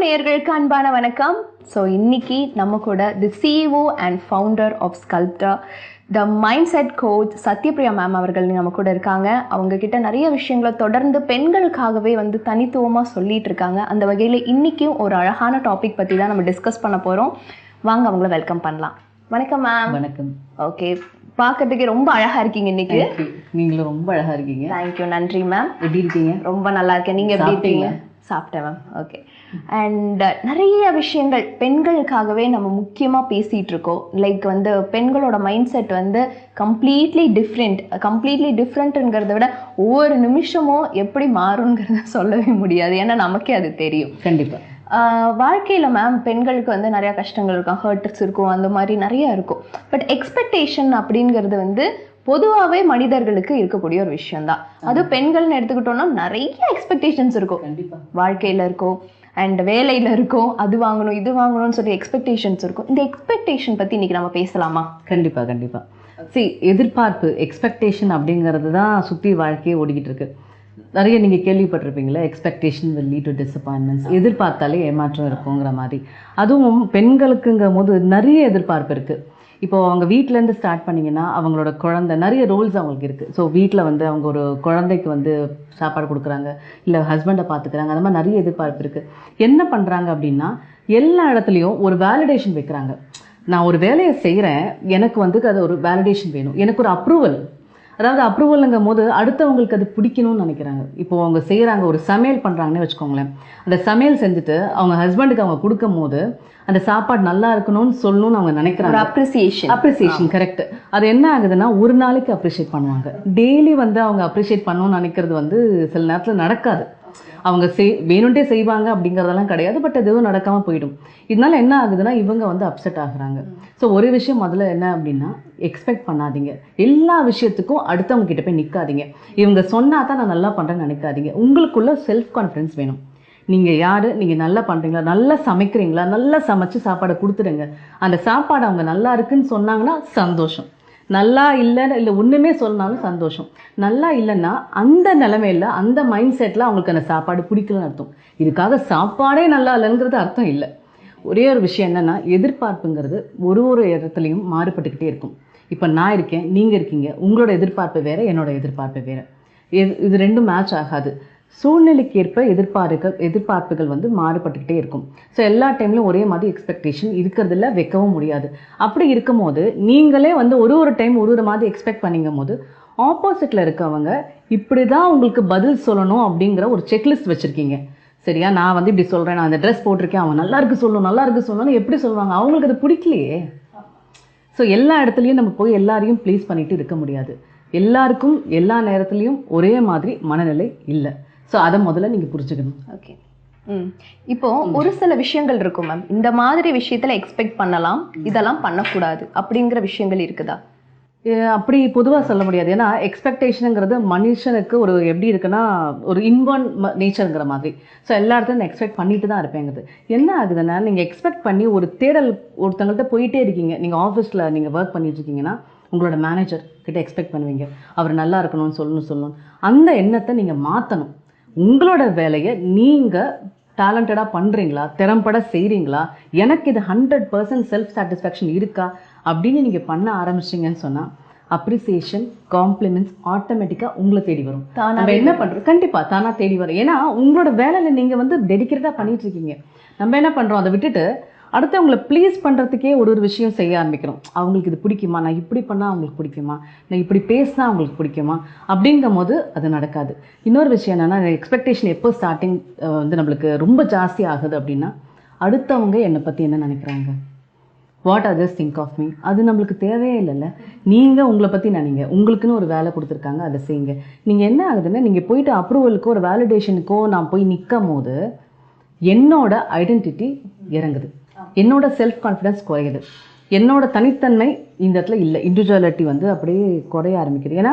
நேயர்களுக்கு அன்பான வணக்கம். ஸோ இன்னைக்கு நம்ம கூட the CEO and founder of sculptor the mind set coach Sathyapriya ma'am அவர்கள் நம்ம கூட இருக்காங்க. அவங்க கிட்ட நிறைய விஷயங்களை தொடர்ந்து பெண்களுக்காகவே வந்து தனித்துவமாக சொல்லிட்டு இருக்காங்க. அந்த வகையில் இன்னைக்கும் ஒரு அழகான டாபிக் பற்றி தான் நம்ம டிஸ்கஸ் பண்ண போகிறோம் வாங்க அவங்கள வெல்கம் பண்ணலாம். வணக்கம் மேம் வணக்கம். ஓகே பார்க்கறதுக்கே ரொம்ப அழகா இருக்கீங்க இன்னைக்கு. நீங்களும் ரொம்ப அழகா இருக்கீங்க. தேங்க்யூ நன்றி மேம் எப்படி இருக்கீங்க? ரொம்ப நல்லா இருக்கேன். நீங்க எப்படி இருக்கீங்க? சாப்பிட்டேன் மேம் ஓகே அண்ட் நிறைய விஷயங்கள் பெண்களுக்காகவே நம்ம முக்கியமாக பேசிகிட்டு இருக்கோம். லைக் வந்து பெண்களோட மைண்ட் செட் வந்து கம்ப்ளீட்லி டிஃப்ரெண்ட் கம்ப்ளீட்லி டிஃப்ரெண்ட்டுங்கிறத விட ஒவ்வொரு நிமிஷமும் எப்படி மாறுங்கிறத சொல்லவே முடியாது. ஏன்னா நமக்கே அது தெரியும். கண்டிப்பா. வாழ்க்கையில் மேம் பெண்களுக்கு வந்து நிறையா கஷ்டங்கள் இருக்கும். ஹர்ட்ஸ் இருக்கும். அந்த மாதிரி நிறைய இருக்கும். பட் எக்ஸ்பெக்டேஷன் அப்படிங்கிறது வந்து பொதுவாகவே மனிதர்களுக்கு இருக்கக்கூடிய ஒரு விஷயம்தான். அது பெண்கள்னு எடுத்துக்கிட்டோம்னா நிறைய எக்ஸ்பெக்டேஷன்ஸ் இருக்கும். வாழ்க்கையில் இருக்கும். அண்ட் வேலையில் இருக்கும். அது வாங்கணும் இது வாங்கணும்னு சொல்லி எக்ஸ்பெக்டேஷன்ஸ் இருக்கும். இந்த எக்ஸ்பெக்டேஷன் பற்றி இன்னைக்கு நம்ம பேசலாமா? கண்டிப்பா கண்டிப்பா. சரி எதிர்பார்ப்பு எக்ஸ்பெக்டேஷன் அப்படிங்கிறது தான் சுற்றி வாழ்க்கையே ஓடிக்கிட்டு இருக்கு. நிறைய நீங்க கேள்விப்பட்டிருப்பீங்களா expectation will lead to disappointments. எதிர்பார்த்தாலே ஏமாற்றம் இருக்குங்கிற மாதிரி. அதுவும் பெண்களுக்குங்கும் போது நிறைய எதிர்பார்ப்பு இருக்கு. இப்போ அவங்க வீட்டிலேருந்து ஸ்டார்ட் பண்ணிங்கன்னா அவங்களோட குழந்தை நிறைய ரோல்ஸ் அவங்களுக்கு இருக்குது ஸோ வீட்டில் வந்து அவங்க ஒரு குழந்தைக்கு வந்து சாப்பாடு கொடுக்குறாங்க இல்லை ஹஸ்பண்டை பார்த்துக்கிறாங்க அந்த மாதிரி நிறைய எதிர்பார்ப்பு இருக்குது என்ன பண்ணுறாங்க அப்படின்னா எல்லா இடத்துலையும் ஒரு வேலிடேஷன் வைக்கிறாங்க. நான் ஒரு வேலையை செய்கிறேன் எனக்கு வந்து அது ஒரு வேலிடேஷன் வேணும். எனக்கு ஒரு அப்ரூவல் அதாவது அப்ரூவலுங்கும் போது அடுத்தவங்களுக்கு அது பிடிக்கணும்னு நினைக்கிறாங்க. இப்போ அவங்க செய்கிறாங்க ஒரு சமையல் பண்ணுறாங்கன்னே வச்சுக்கோங்களேன். அந்த சமையல் செஞ்சுட்டு அவங்க ஹஸ்பண்டுக்கு அவங்க கொடுக்கும் போது அந்த சாப்பாடு நல்லா இருக்கணும்னு சொல்லணும்னு அவங்க நினைக்கிறாங்க. அப்ரிசியேஷன் அப்ரிசியேஷன் கரெக்ட் அது என்ன ஆகுதுன்னா ஒரு நாளைக்கு அப்ரிஷியேட் பண்ணுவாங்க. டெய்லி வந்து அவங்க அப்ரிஷியேட் பண்ணணும்னு நினைக்கிறது வந்து சில நேரத்தில் நடக்காது. அவங்க செய் வேணும்ட்டே செய்வாங்க அப்படிங்கிறதெல்லாம் கிடையாது பட் எதுவும் நடக்காம போயிடும். இதனால என்ன ஆகுதுன்னா இவங்க வந்து அப்செட் ஆகுறாங்க. ஸோ ஒரு விஷயம் முதல்ல என்ன அப்படின்னா எக்ஸ்பெக்ட் பண்ணாதீங்க. எல்லா விஷயத்துக்கும் அடுத்தவங்க கிட்ட போய் நிற்காதீங்க இவங்க சொன்னா தான் நான் நல்லா பண்ணுறேன்னு நினைக்காதீங்க. உங்களுக்குள்ள செல்ஃப் கான்ஃபிடன்ஸ் வேணும். நீங்க யாரு? நீங்கள் நல்லா பண்ணுறீங்களா நல்லா சமைக்கிறீங்களா? நல்லா சமைச்சு சாப்பாடை கொடுத்துடுங்க. அந்த சாப்பாடு அவங்க நல்லா இருக்குன்னு சொன்னாங்கன்னா சந்தோஷம். நல்லா இல்லைன்னு இல்லை ஒன்றுமே சொன்னாலும் சந்தோஷம். நல்லா இல்லைன்னா அந்த நிலமையில அந்த மைண்ட் செட்டில் அவங்களுக்கு அந்த சாப்பாடு பிடிக்கலன்னு அர்த்தம். இதுக்காக சாப்பாடே நல்லா இல்லைங்கிறது அர்த்தம் இல்லை. ஒரே ஒரு விஷயம் என்னன்னா எதிர்பார்ப்புங்கிறது ஒரு ஒரு இடத்துலையும் மாறுபட்டுக்கிட்டே இருக்கும். இப்போ நான் இருக்கேன் நீங்கள் இருக்கீங்க உங்களோட எதிர்பார்ப்பு வேறு என்னோட எதிர்பார்ப்பு வேறு. எது இது ரெண்டும் மேட்ச் ஆகாது. சூழ்நிலைக்கு ஏற்ப எதிர்பார்க்க எதிர்பார்ப்புகள் வந்து மாறுபட்டுக்கிட்டே இருக்கும். ஸோ எல்லா டைம்லையும் ஒரே மாதிரி எக்ஸ்பெக்டேஷன் இருக்கிறதுல வைக்கவும் முடியாது. அப்படி இருக்கும்போது நீங்களே வந்து ஒரு ஒரு டைம் ஒரு ஒரு மாதிரி எக்ஸ்பெக்ட் பண்ணிங்கும் போது ஆப்போசிட்டில் இருக்கவங்க இப்படி தான் உங்களுக்கு பதில் சொல்லணும் அப்படிங்கிற ஒரு செக்லிஸ்ட் வச்சுருக்கீங்க. சரியா? நான் வந்து இப்படி சொல்கிறேன் நான் அந்த ட்ரெஸ் போட்டிருக்கேன் அவன் நல்லா இருக்கு சொல்லணும் நல்லா இருக்கு சொல்லணும்னு எப்படி சொல்லுவாங்க? அவங்களுக்கு அது பிடிக்கலையே. ஸோ எல்லா இடத்துலையும் நம்ம போய் எல்லாரையும் ப்ளீஸ் பண்ணிட்டு இருக்க முடியாது. எல்லாருக்கும் எல்லா நேரத்துலையும் ஒரே மாதிரி மனநிலை இல்லை. ஸோ அதை முதல்ல நீங்கள் புரிஞ்சுக்கணும். ஓகே ம். இப்போ ஒரு சில விஷயங்கள் இருக்கும் மேம் இந்த மாதிரி விஷயத்துல எக்ஸ்பெக்ட் பண்ணலாம் இதெல்லாம் பண்ணக்கூடாது அப்படிங்கிற விஷயங்கள் இருக்குதா? அப்படி பொதுவாக சொல்ல முடியாது. ஏன்னா எக்ஸ்பெக்டேஷனுங்கிறது மனுஷனுக்கு ஒரு எப்படி இருக்குன்னா ஒரு இன்வர்ன் நேச்சருங்கிற மாதிரி. ஸோ எல்லா இடத்துலையும் எக்ஸ்பெக்ட் பண்ணிட்டு தான் இருப்பேங்குது என்ன ஆகுதுன்னா நீங்கள் எக்ஸ்பெக்ட் பண்ணி ஒரு தேடல் ஒருத்தங்கள்ட்ட போயிட்டே இருக்கீங்க. நீங்கள் ஆஃபீஸில் நீங்கள் ஒர்க் பண்ணிட்டு இருக்கீங்கன்னா உங்களோட மேனேஜர் கிட்ட எக்ஸ்பெக்ட் பண்ணுவீங்க. அவர் நல்லா இருக்கணும்னு சொல்லணும் சொல்லணும். அந்த எண்ணத்தை நீங்கள் மாற்றணும் உங்களோட வேலையை நீங்கள் டேலண்டடாக பண்ணுறீங்களா திறம்பட செய்கிறீங்களா எனக்கு இது ஹண்ட்ரட் பர்சன்ட் செல்ஃப் சாட்டிஸ்ஃபேக்ஷன் இருக்கா? அப்படின்னு நீங்கள் பண்ண ஆரம்பிச்சிங்கன்னு சொன்னால் அப்ரிசியேஷன் காம்ப்ளிமெண்ட்ஸ் ஆட்டோமேட்டிக்காக உங்களை தேடி வரும். நம்ம என்ன பண்ணுறோம் கண்டிப்பாக தானாக தேடி வரும். ஏன்னா உங்களோட வேலையில் நீங்கள் வந்து டெடிக்கேட்டடாக பண்ணிட்டு இருக்கீங்க. நம்ம என்ன பண்ணுறோம் அதை விட்டுட்டு அடுத்தவங்களை ப்ளீஸ் பண்ணுறதுக்கே ஒரு ஒரு விஷயம் செய்ய ஆரம்பிக்கிறோம். அவங்களுக்கு இது பிடிக்குமா? நான் இப்படி பண்ணால் அவங்களுக்கு பிடிக்குமா? நான் இப்படி பேசினா அவங்களுக்கு பிடிக்குமா? அப்படிங்கும் போது அது நடக்காது. இன்னொரு விஷயம் என்னென்னா எக்ஸ்பெக்டேஷன் எப்போ ஸ்டார்டிங் வந்து நம்மளுக்கு ரொம்ப ஜாஸ்தி ஆகுது அப்படின்னா அடுத்தவங்க என்னை பற்றி என்ன நினைக்கிறாங்க? What others think of me அது நம்மளுக்கு தேவையே இல்லைல்ல. நீங்கள் உங்களை பற்றி நினைங்க. உங்களுக்குன்னு ஒரு வேலை கொடுத்துருக்காங்க அதை செய்யுங்க. நீங்கள் என்ன ஆகுதுன்னா நீங்கள் போயிட்டு அப்ரூவலுக்கோ ஒரு வேலிடேஷனுக்கோ நான் போய் நிற்கும் போது என்னோட ஐடென்டிட்டி இறங்குது. என்னோட செல்ஃப் கான்ஃபிடன்ஸ் குறையுது. என்னோட தனித்தன்மை இந்த இடத்துல இல்லை. இண்டிவிஜுவாலிட்டி வந்து அப்படியே குறைய ஆரம்பிக்குது. ஏன்னா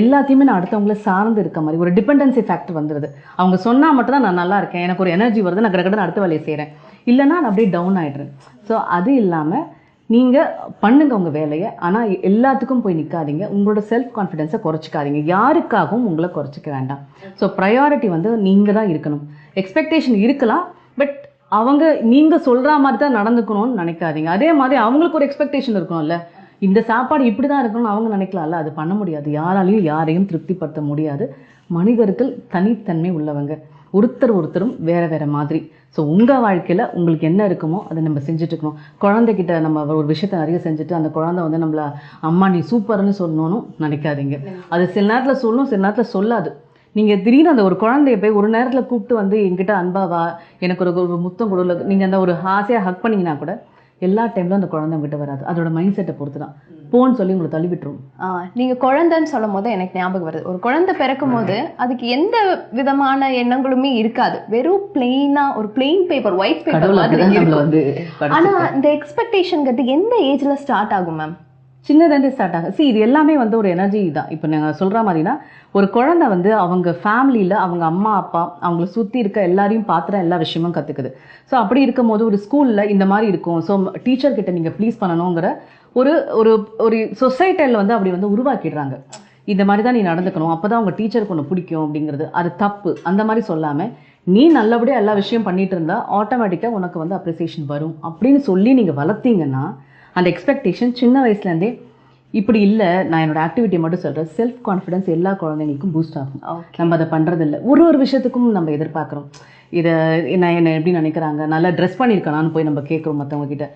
எல்லாத்தையுமே நான் அடுத்தவங்கள சார்ந்து இருக்க மாதிரி ஒரு டிபெண்டன்சி ஃபேக்டர் வந்துடுது அவங்க சொன்னால் மட்டும் தான் நான் நல்லா இருக்கேன். எனக்கு ஒரு எனர்ஜி வருது நான் கடகடன்னு அடுத்த வேலையை செய்கிறேன் இல்லைன்னா நான் அப்படியே டவுன் ஆகிடுறேன் ஸோ அது இல்லாமல் நீங்கள் பண்ணுங்க உங்கள் வேலையை ஆனால் எல்லாத்துக்கும் போய் நிற்காதீங்க உங்களோட செல்ஃப் கான்ஃபிடென்ஸை குறைச்சிக்காதீங்க. யாருக்காகவும் உங்களை குறைச்சிக்க வேண்டாம். ஸோ ப்ரையாரிட்டி வந்து நீங்கள் தான் இருக்கணும். எக்ஸ்பெக்டேஷன் இருக்கலாம் பட் அவங்க நீங்க சொல்ற மாதிரி தான் நடந்துக்கணும்னு நினைக்காதீங்க. அதே மாதிரி அவங்களுக்கு ஒரு எக்ஸ்பெக்டேஷன் இருக்கும்ல இந்த சாப்பாடு இப்படி தான் இருக்கணும்னு அவங்க நினைக்கலாம்ல? அது பண்ண முடியாது. யாராலையும் யாரையும் திருப்திப்படுத்த முடியாது. மனிதர்கள் தனித்தன்மை உள்ளவங்க. ஒருத்தர் ஒருத்தரும் வேற வேற மாதிரி. ஸோ உங்கள் வாழ்க்கையில் உங்களுக்கு என்ன இருக்குமோ அதை நம்ம செஞ்சுட்டு இருக்கணும். குழந்தைகிட்ட நம்ம ஒரு விஷயத்த நிறைய செஞ்சுட்டு அந்த குழந்தை வந்து நம்மள அம்மா நீ சூப்பர்னு சொல்லணும்னு நினைக்காதீங்க. அது சில நேரத்தில் சொல்லும் சில நேரத்தில் சொல்லாது. நீங்க திடீர்னு அந்த ஒரு குழந்தைய போய் ஒரு நேரத்துல கூப்பிட்டு வந்து என்கிட்ட அன்பா வா எனக்கு ஒரு ஒரு முத்தம் கொடுல நீங்க அந்த ஒரு ஆசையா ஹக் பண்ணீங்கன்னா கூட எல்லா டைம்லும் அந்த குழந்தை உங்ககிட்ட வராது. அதோட மைண்ட் செட்டை பொறுத்து தான் போன்னு சொல்லி உங்களை தள்ளி விட்டுரும் ஆ, நீங்க குழந்தைன்னு சொல்லும் போது எனக்கு ஞாபகம் வருது. ஒரு குழந்தை பிறக்கும் போது அதுக்கு எந்த விதமான எண்ணங்களுமே இருக்காது. வெறும் பிளெயினா ஒரு பிளெயின் பேப்பர் ஒயிட் பேப்பர் மாதிரி. வந்து ஆனா படைச்சிருக்காரு. இந்த எக்ஸ்பெக்டேஷன்ங்கிறது எந்த ஏஜ்ல ஸ்டார்ட் ஆகும் மேம் சின்னதுலேருந்து ஸ்டார்ட் ஆகும். See இது எல்லாமே வந்து ஒரு எனர்ஜி தான். இப்போ நாங்கள் சொல்கிற மாதிரினா ஒரு குழந்தை வந்து அவங்க ஃபேமிலியில் அவங்க அம்மா அப்பா அவங்கள சுற்றி இருக்க எல்லாரையும் பார்த்துற எல்லா விஷயமும் கற்றுக்குது ஸோ அப்படி இருக்கும்போது ஒரு ஸ்கூலில் இந்த மாதிரி இருக்கும். ஸோ டீச்சர் கிட்ட நீங்கள் ப்ளீஸ் பண்ணணுங்கிற ஒரு ஒரு ஒரு சொசைட்டியில் வந்து அப்படி வந்து உருவாக்கிடுறாங்க. இந்த மாதிரி தான் நீ நடந்துக்கணும். அப்போ தான் அவங்க டீச்சருக்கு ஒன்று பிடிக்கும் அப்படிங்கிறது. அது தப்பு. அந்த மாதிரி சொல்லாமல் நீ நல்லபடியாக எல்லா விஷயம் பண்ணிட்டு இருந்தா ஆட்டோமேட்டிக்காக உனக்கு வந்து அப்ரிசியேஷன் வரும். அப்படின்னு சொல்லி நீங்கள் வளர்த்தீங்கன்னா அந்த எக்ஸ்பெக்டேஷன் சின்ன வயசுலேருந்தே இப்படி இல்லை நான் என்னோட ஆக்டிவிட்டி மட்டும் சொல்கிறேன் செல்ஃப் கான்ஃபிடன்ஸ் எல்லா குழந்தைங்களுக்கும் பூஸ்ட் ஆகும். நம்ம அதை பண்றது இல்ல ஒரு ஒரு விஷயத்துக்கும் நம்ம எதிர்பார்க்குறோம். இதை நான் என்ன எப்படி நினைக்கிறாங்க? நல்லா ட்ரெஸ் பண்ணியிருக்கேனான்னு போய் நம்ம கேட்குறோம் மற்றவங்க கிட்ட.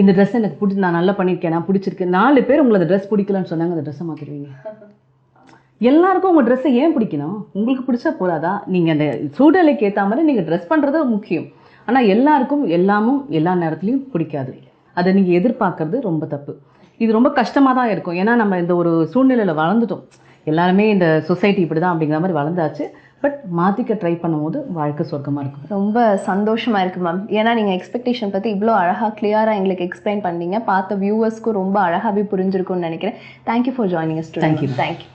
இந்த ட்ரெஸ் எனக்கு பிடி நான் நல்லா பண்ணியிருக்கேன் நான் பிடிச்சிருக்கு நாலு பேர் உங்களை அந்த ட்ரெஸ் பிடிக்கலன்னு சொன்னாங்க அந்த ட்ரெஸ்ஸை மாற்றிடுவீங்க எல்லாருக்கும் உங்கள் ட்ரெஸ்ஸை ஏன் பிடிக்கணும்? உங்களுக்கு பிடிச்சா போறாதா நீங்கள் அந்த சூழ்நிலைக்கு ஏற்ற மாதிரி நீங்கள் ட்ரெஸ் பண்ணுறது முக்கியம். ஆனால் எல்லாருக்கும் எல்லாமும் எல்லா நேரத்துலையும் பிடிக்காது. அதை நீங்கள் எதிர்பார்க்கறது ரொம்ப தப்பு. இது ரொம்ப கஷ்டமாக தான் இருக்கும். ஏன்னா நம்ம இந்த ஒரு சூழ்நிலையில் வளர்ந்துட்டோம். எல்லாருமே இந்த சொசைட்டி இப்படி தான் அப்படிங்கிற மாதிரி வளர்ந்தாச்சு. பட் மாற்றிக்க ட்ரை பண்ணும்போது வாழ்க்கை சொர்க்கமாக இருக்கும். ரொம்ப சந்தோஷமா இருக்கு மேம் ஏன்னா நீங்க எக்ஸ்பெக்டேஷன் பத்தி இவ்வளோ அழகா கிளியரா எங்களுக்கு எக்ஸ்பிளைன் பண்ணீங்க. பார்த்த வியூவர்ஸ்க்கும் ரொம்ப அழகாவே புரிஞ்சிருக்கும்னு நினைக்கிறேன். Thank you for joining Thank you. Thank you